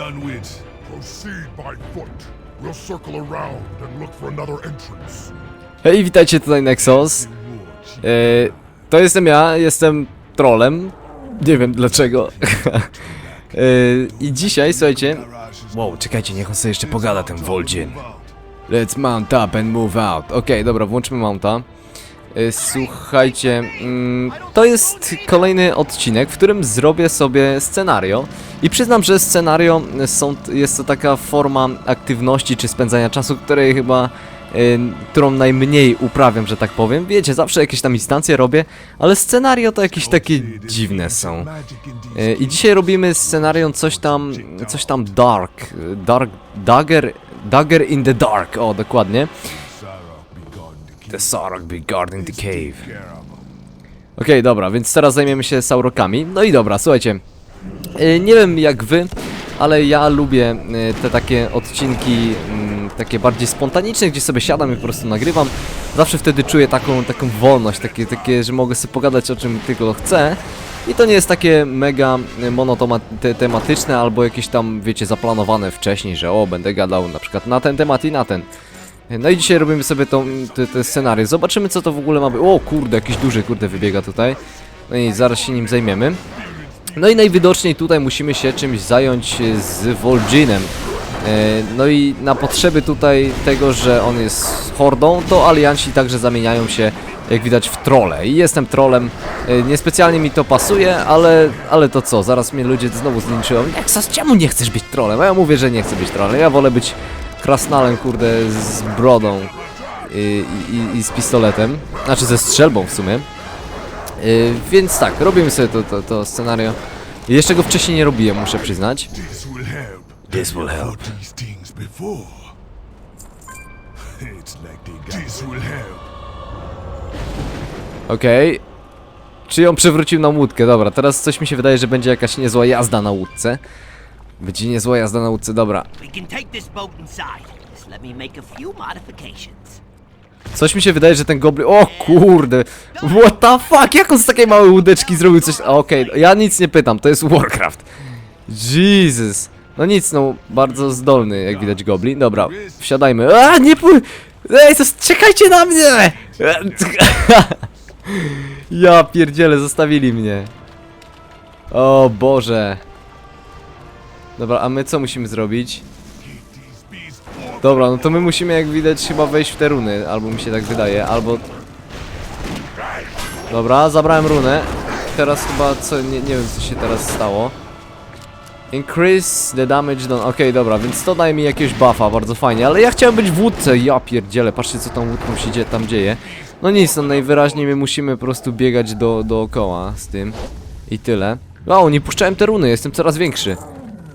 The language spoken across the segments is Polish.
done with. Proceed by foot. We'll circle around and look for another entrance. Hej, witajcie tutaj Nexus. E, to jestem ja, jestem trolem. Nie wiem dlaczego. e, I dzisiaj, słuchajcie... Wow, czekajcie, niech on sobie jeszcze pogada, ten Vol'jin. Let's mount up and move out. Okej, dobra, włączmy mounta. E, Słuchajcie, mm, to jest kolejny odcinek, w którym zrobię sobie scenario. I przyznam, że scenario są, jest to taka forma aktywności czy spędzania czasu, której chyba y, którą najmniej uprawiam, że tak powiem. Wiecie, zawsze jakieś tam instancje robię, ale scenario to jakieś takie dziwne są. Y, I dzisiaj robimy scenario coś tam, coś tam dark, dark, dagger, dagger in the dark, o dokładnie. The Sarok be guarding the cave. Okej, dobra, więc teraz zajmiemy się Saurokami. No i dobra, słuchajcie. y, Nie wiem jak wy, ale ja lubię y, te takie odcinki mm, takie bardziej spontaniczne, gdzie sobie siadam i po prostu nagrywam. Zawsze wtedy czuję taką, taką wolność, takie, takie, że mogę sobie pogadać o czym tylko chcę. I to nie jest takie mega monotematyczne albo jakieś tam, wiecie, zaplanowane wcześniej, że o, będę gadał na przykład na ten temat i na ten. No i dzisiaj robimy sobie tą, te, te scenariusz. Zobaczymy co to w ogóle ma być. O kurde, jakiś duży kurde wybiega tutaj. No i zaraz się nim zajmiemy. No i najwidoczniej tutaj musimy się czymś zająć e, z Vol'jinem. E, No i na potrzeby tutaj tego, że on jest hordą, to alianci także zamieniają się, jak widać, w trole. I jestem trolem. E, Niespecjalnie mi to pasuje, ale, ale to co? Zaraz mnie ludzie znowu zlinczują. Nexus, czemu nie chcesz być trolem? A ja mówię, że nie chcę być trolem. Ja wolę być krasnalem, kurde, z brodą i, i, i z pistoletem. Znaczy ze strzelbą w sumie. Yy, więc tak, robimy sobie to, to, to scenario. Jeszcze go wcześniej nie robiłem, muszę przyznać. This will help. This will help. Fought these things before. It's like they got This will help. Okej. Czy ją przewrócił na łódkę? Dobra, teraz coś mi się wydaje, że będzie jakaś niezła jazda na łódce. Będzie niezła jazda na łódce, dobra. Coś mi się wydaje, że ten goblin... O kurde! What the fuck? Jak on z takiej małej łódeczki zrobił coś... Okej, ja nic nie pytam, to jest Warcraft. Jesus. No nic, no, bardzo zdolny, jak widać, goblin. Dobra, wsiadajmy. A, nie pły... Ej, to czekajcie na mnie! Ja pierdzielę, zostawili mnie. O Boże. Dobra, a my co musimy zrobić? Dobra, no to my musimy jak widać chyba wejść w te runy, albo mi się tak wydaje, albo... Dobra, zabrałem runę. Teraz chyba co, nie, nie wiem co się teraz stało. Increase the damage done, okej dobra, więc to daje mi jakiegoś buffa, bardzo fajnie, ale ja chciałem być w łódce, ja pierdzielę, patrzcie co tą łódką się dzie tam dzieje. No nic, no najwyraźniej my musimy po prostu biegać do, dookoła z tym i tyle. Wow, nie puszczałem te runy, jestem coraz większy.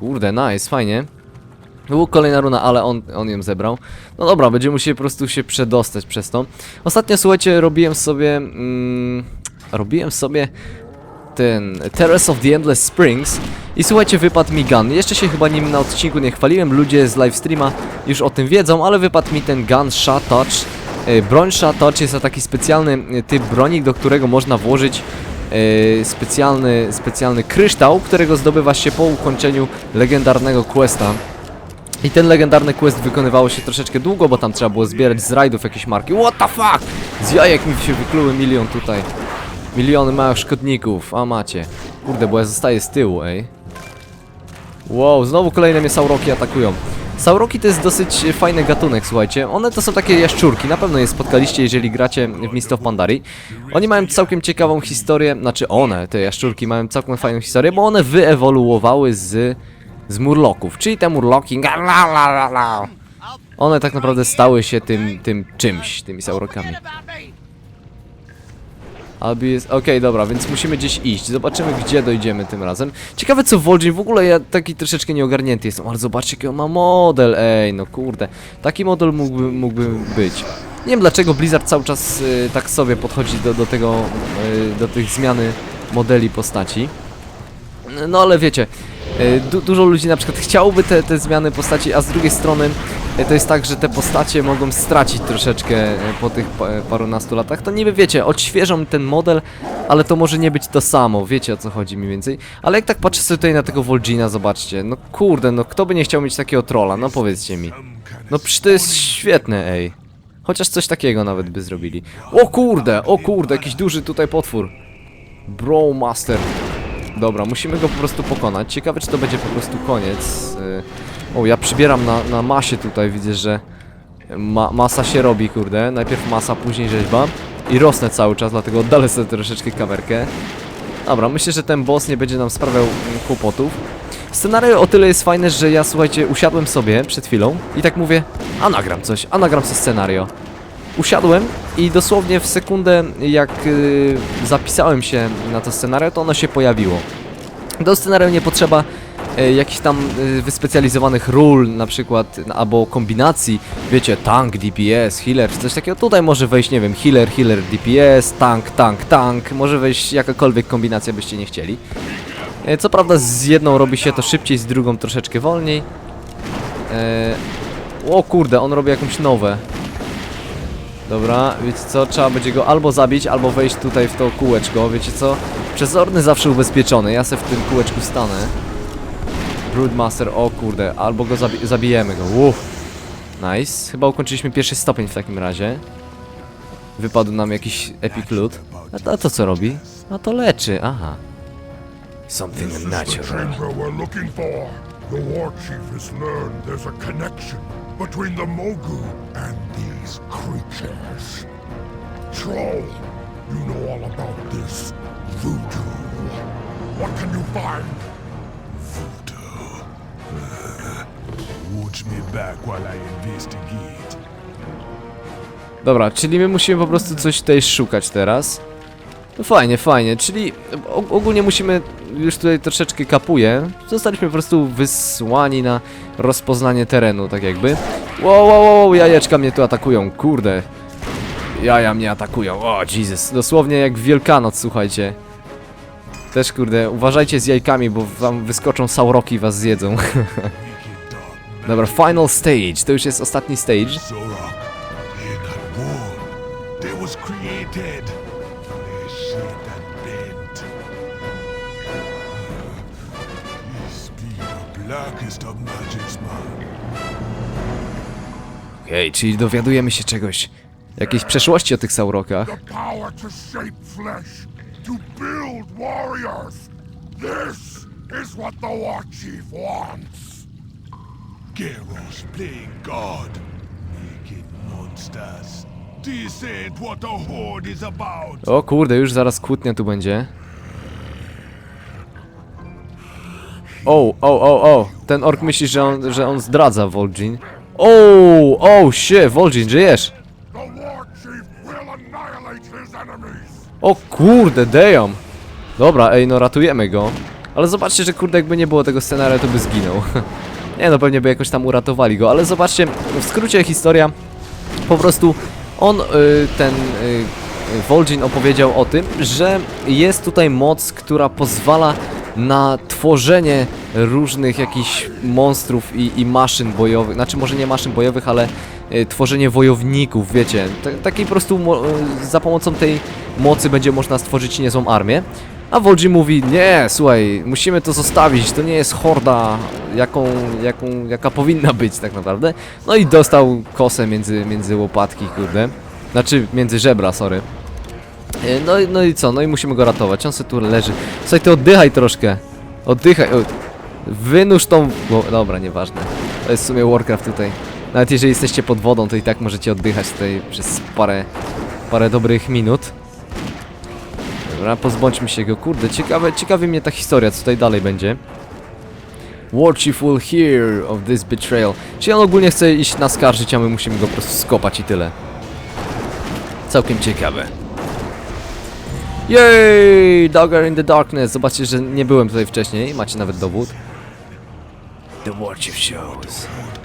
Kurde, nice, fajnie. Była kolejna runa, ale on, on ją zebrał. No dobra, będziemy musieli po prostu się przedostać przez to. Ostatnio, słuchajcie, robiłem sobie... Mm, robiłem sobie ten Terrace of the Endless Springs i słuchajcie, wypadł mi gun. Jeszcze się chyba nim na odcinku nie chwaliłem, ludzie z livestreama już o tym wiedzą, ale wypadł mi ten gun Shot Touch. E, Broń Shot Touch jest to taki specjalny typ broni, do którego można włożyć specjalny, specjalny kryształ, którego zdobywa się po ukończeniu legendarnego questa. I ten legendarny quest wykonywało się troszeczkę długo, bo tam trzeba było zbierać z rajdów jakieś marki. What the fuck? Z jajek mi się wykluły milion tutaj. Miliony małych szkodników, a macie. Kurde, bo ja zostaję z tyłu, ej. Wow, znowu kolejne mnie sauroki atakują. Sauroki to jest dosyć fajny gatunek, słuchajcie. One to są takie jaszczurki, na pewno je spotkaliście, jeżeli gracie w Mist of Pandarii. Oni mają całkiem ciekawą historię, znaczy one, te jaszczurki, mają całkiem fajną historię, bo one wyewoluowały z, z murloków, czyli te murloki... One tak naprawdę stały się tym, tym czymś, tymi saurokami. Jest... Okej, dobra, więc musimy gdzieś iść. Zobaczymy, gdzie dojdziemy tym razem. Ciekawe, co Vol'jin... W ogóle ja taki troszeczkę nieogarnięty jestem. Ale zobaczcie, jaki on ma model. Ej, no kurde. Taki model mógłby, mógłby być. Nie wiem, dlaczego Blizzard cały czas y, tak sobie podchodzi do, do tego... Y, do tych zmiany modeli postaci. No ale wiecie, du dużo ludzi na przykład chciałoby te, te zmiany postaci, a z drugiej strony e, to jest tak, że te postacie mogą stracić troszeczkę e, po tych pa- e, parunastu latach. To niby wiecie, odświeżą ten model, ale to może nie być to samo, wiecie o co chodzi mniej więcej. Ale jak tak patrzę sobie tutaj na tego Volgina, zobaczcie, no kurde, no kto by nie chciał mieć takiego trolla, no powiedzcie mi. No przecież to jest świetne, ej. Chociaż coś takiego nawet by zrobili. O kurde, o kurde, jakiś duży tutaj potwór. Bro Master. Dobra, musimy go po prostu pokonać. Ciekawe, czy to będzie po prostu koniec. Y, O, ja przybieram na, na masie tutaj, widzę, że ma, masa się robi, kurde. Najpierw masa, później rzeźba. I rosnę cały czas, dlatego oddalę sobie troszeczkę kamerkę. Dobra, myślę, że ten boss nie będzie nam sprawiał kłopotów. Scenario o tyle jest fajne, że ja, słuchajcie, usiadłem sobie przed chwilą i tak mówię, a nagram coś, a nagram sobie scenario. Usiadłem i dosłownie w sekundę, jak y, zapisałem się na to scenario, to ono się pojawiło. Do scenarium nie potrzeba e, jakichś tam e, wyspecjalizowanych ról, na przykład, albo kombinacji, wiecie, tank, DPS, healer, coś takiego. Tutaj może wejść, nie wiem, healer, healer, DPS, tank, tank, tank, może wejść jakakolwiek kombinacja byście nie chcieli. E, Co prawda z jedną robi się to szybciej, z drugą troszeczkę wolniej. E, o kurde, on robi jakąś nowe. Dobra, wiecie co, trzeba będzie go albo zabić, albo wejść tutaj w to kółeczko, wiecie co? Przezorny zawsze ubezpieczony, ja se w tym kółeczku stanę. Broodmaster, o kurde, albo go zabi zabijemy go, uff. Nice, chyba ukończyliśmy pierwszy stopień w takim razie. Wypadł nam jakiś epic loot. A to, a to co robi? A to leczy, aha. Something the natural. The war chief has learned there's a connection between the Mogu and these creatures. Troll, you know all about this voodoo. What can you find? Voodoo. Watch me back while I investigate. Dobra, czyli my musimy po prostu coś tutaj szukać teraz. No fajnie, fajnie, czyli og- ogólnie musimy, już tutaj troszeczkę kapuje, zostaliśmy po prostu wysłani na rozpoznanie terenu, tak jakby. Wow, wow, wow, jajeczka mnie tu atakują, kurde. Jaja mnie atakują, o Jesus, dosłownie jak Wielkanoc, słuchajcie. Też kurde, uważajcie z jajkami, bo wam wyskoczą sauroki i was zjedzą. Dobra, final stage, to już jest ostatni stage. Blackest of magics. Okej, czyli dowiadujemy się czegoś, jakiejś przeszłości o tych saurokach. Gyros playing God. Making monsters. This ain't what the Horde is about. O kurde, już zaraz kłótnia tu będzie. O, o, o, o. Ten ork myśli, że on, że on zdradza Vol'jin. O, o, shit, Vol'jin, żyjesz? O kurde, damn. Dobra, ej, no ratujemy go. Ale zobaczcie, że kurde, jakby nie było tego scenariusza, to by zginął. nie no, pewnie by jakoś tam uratowali go, ale zobaczcie, w skrócie historia, po prostu on, y, ten y, Vol'jin opowiedział o tym, że jest tutaj moc, która pozwala na tworzenie różnych jakichś monstrów i, i maszyn bojowych, znaczy może nie maszyn bojowych, ale y, tworzenie wojowników, wiecie, Ta- takiej po prostu y, za pomocą tej mocy będzie można stworzyć niezłą armię. A Vol'jin mówi, nie, słuchaj, musimy to zostawić, to nie jest horda, jaką, jaką, jaka powinna być tak naprawdę. No i dostał kosę między, między łopatki, kurde. Znaczy, między żebra, sorry. E, No, no i co, no i musimy go ratować, on se tu leży. Słuchaj, ty oddychaj troszkę. Oddychaj, wynurz tą... Dobra, nieważne. To jest w sumie Warcraft tutaj. Nawet jeżeli jesteście pod wodą, to i tak możecie oddychać tutaj przez parę, parę dobrych minut. Dobra, pozbądźmy się go. Kurde, ciekawe, ciekawi mnie ta historia, co tutaj dalej będzie. War Chief will hear of this betrayal. Czyli on ogólnie chce iść naskarżyć, a my musimy go po prostu skopać i tyle. Całkiem ciekawe. Yay! Dogger in the darkness. Zobaczcie, że nie byłem tutaj wcześniej. Macie nawet dowód. The War Chief shows. Won't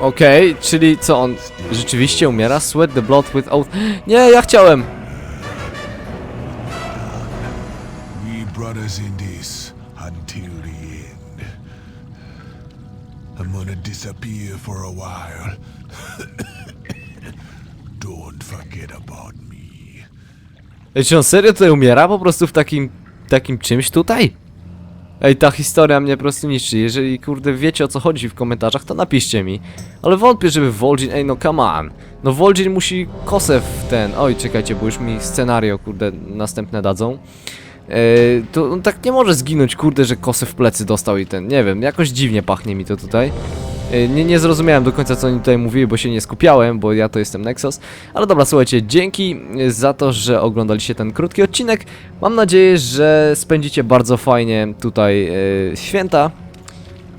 Okej, czyli co on rzeczywiście umiera? Sweat the blood with oath. Nie, ja chciałem! I'm gonna disappear for a while. Don't forget about me. Ej, czy on serio tutaj umiera po prostu w takim, takim czymś tutaj? Ej, ta historia mnie po prostu niszczy. Jeżeli, kurde, wiecie o co chodzi w komentarzach, to napiszcie mi. Ale wątpię, żeby Vol'jin... Ej, no come on. No Vol'jin musi kosę w ten... Oj, czekajcie, bo już mi scenario, kurde, następne dadzą. Eee, to on tak nie może zginąć, kurde, że kosę w plecy dostał i ten... Nie wiem, jakoś dziwnie pachnie mi to tutaj. Eee, Nie, nie zrozumiałem do końca co oni tutaj mówili, bo się nie skupiałem, bo ja to jestem Nexus. Ale dobra, słuchajcie, dzięki e, za to, że oglądaliście ten krótki odcinek. Mam nadzieję, że spędzicie bardzo fajnie tutaj e, święta.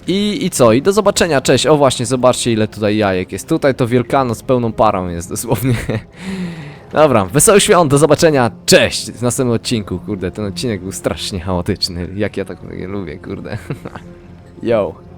I, I co? I do zobaczenia, cześć. O właśnie, zobaczcie ile tutaj jajek jest. Tutaj to Wielkanoc pełną parą jest dosłownie. Dobra, wesołych świąt, do zobaczenia, cześć! W następnym odcinku, kurde, ten odcinek był strasznie chaotyczny. Jak ja tak lubię, kurde. Yo.